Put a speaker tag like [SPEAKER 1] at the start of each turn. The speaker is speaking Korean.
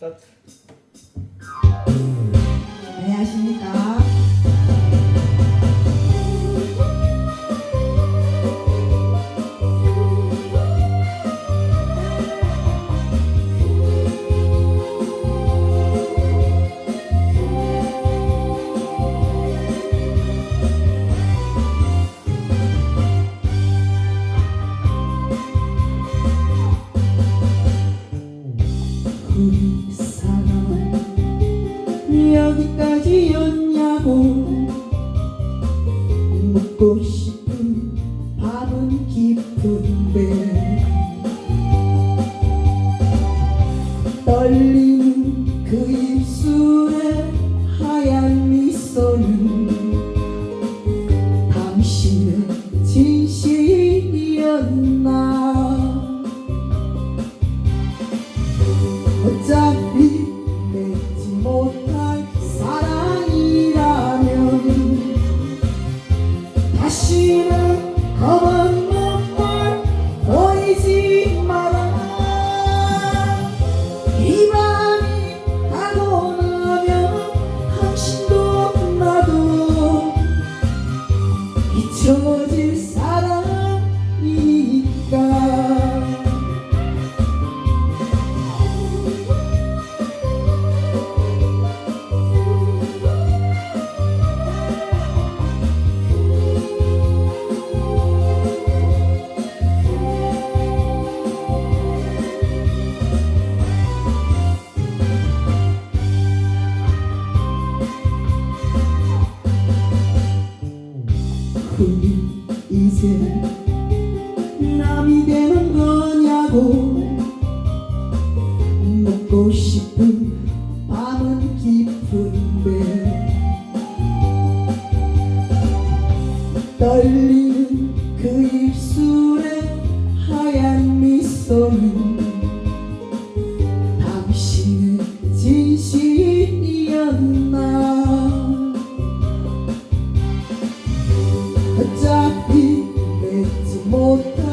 [SPEAKER 1] 스타트.
[SPEAKER 2] 안녕하십니까. 여기까지였냐고 묻고 싶은 밤은 깊은데 떨리 І чому ти 우리 이제 남이 되는 거냐고 묻고 싶은 밤은 깊은데 떨리는 그 입술에 하얀 미소는 당신의 진실이었나 một